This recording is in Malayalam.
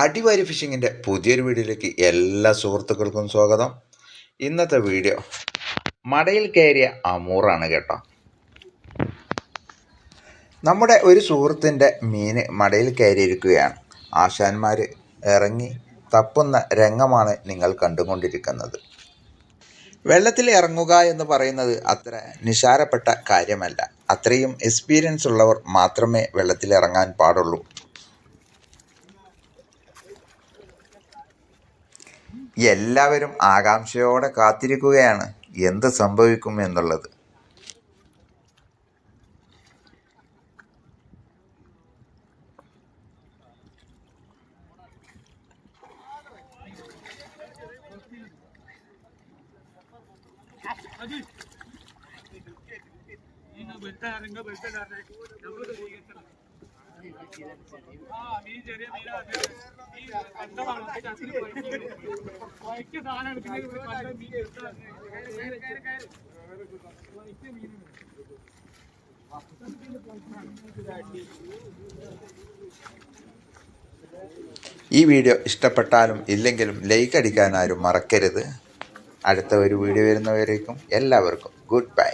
അടിവാരി ഫിഷിങ്ങിന്റെ പുതിയൊരു വീഡിയോയിലേക്ക് എല്ലാ സുഹൃത്തുക്കൾക്കും സ്വാഗതം. ഇന്നത്തെ വീഡിയോ മടയിൽ കയറിയ അമൂറാണ് കേട്ടോ. നമ്മുടെ ഒരു സുഹൃത്തിന്റെ മീന് മടയിൽ കയറിയിരിക്കുകയാണ്. ആശാന്മാർ ഇറങ്ങി തപ്പുന്ന രംഗമാണ് നിങ്ങൾ കണ്ടുകൊണ്ടിരിക്കുന്നത്. വെള്ളത്തിൽ ഇറങ്ങുക എന്ന് പറയുന്നത് അത്ര നിസാരപ്പെട്ട കാര്യമല്ല. അത്രയും എക്സ്പീരിയൻസ് ഉള്ളവർ മാത്രമേ വെള്ളത്തിൽ ഇറങ്ങാൻ പാടുള്ളൂ. എല്ലാവരും ആകാംക്ഷയോടെ കാത്തിരിക്കുകയാണ്. എന്ത് സംഭവിക്കും എന്നുള്ളത്. ഈ വീഡിയോ ഇഷ്ടപ്പെട്ടാലും ഇല്ലെങ്കിലും ലൈക്ക് അടിക്കാൻ ആരും മറക്കരുത്. അടുത്ത ഒരു വീഡിയോ വരുന്നവരേക്കും എല്ലാവർക്കും ഗുഡ് ബൈ